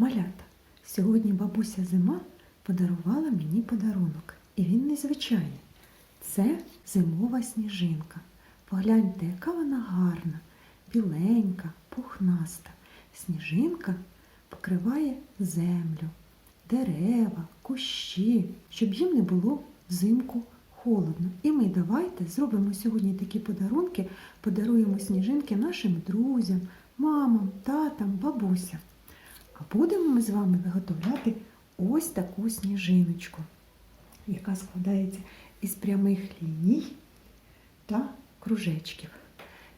Малята, сьогодні бабуся зима подарувала мені подарунок. І він незвичайний. Це зимова сніжинка. Погляньте, яка вона гарна, біленька, пухнаста. Сніжинка покриває землю, дерева, кущі, щоб їм не було взимку холодно. І ми давайте зробимо сьогодні такі подарунки, подаруємо сніжинки нашим друзям, мамам, татам, бабусям. А будемо ми з вами виготовляти ось таку сніжиночку, яка складається із прямих ліній та кружечків.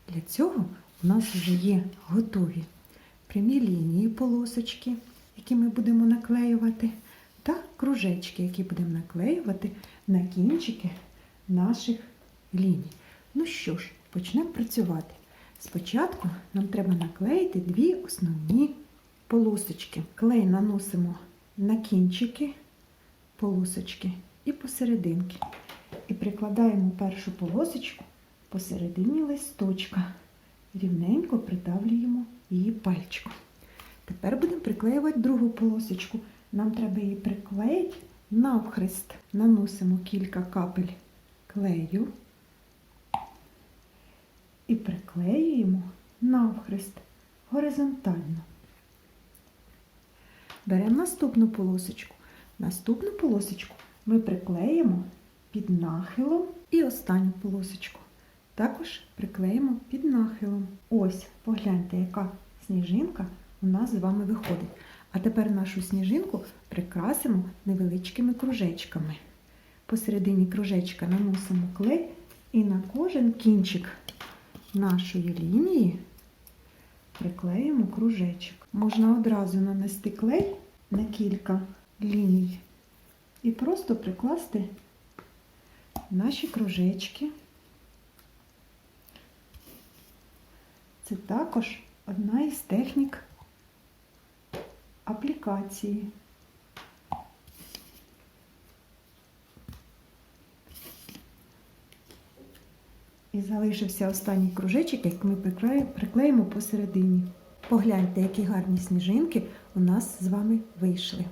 Для цього у нас вже є готові прямі лінії, полосочки, які ми будемо наклеювати, та кружечки, які будемо наклеювати на кінчики наших ліній. Ну що ж, почнемо працювати. Спочатку нам треба наклеїти дві основні полосочки. Клей наносимо на кінчики полосочки і посерединки. І прикладаємо першу полосочку посередині листочка. Рівненько придавлюємо її пальчиком. Тепер будемо приклеювати другу полосочку. Нам треба її приклеїти навхрест. Наносимо кілька капель клею і приклеюємо навхрест горизонтально. Беремо наступну полосочку. Наступну полосочку ми приклеїмо під нахилом і останню полосочку. Також приклеїмо під нахилом. Ось, погляньте, яка сніжинка у нас з вами виходить. А тепер нашу сніжинку прикрасимо невеличкими кружечками. Посередині кружечка наносимо клей і на кожен кінчик нашої лінії приклеїмо кружечок. Можна одразу нанести клей на кілька ліній і просто прикласти наші кружечки. Це також одна із технік аплікації. І залишився останній кружечок, який ми приклеїмо посередині. Погляньте, які гарні сніжинки у нас з вами вийшли.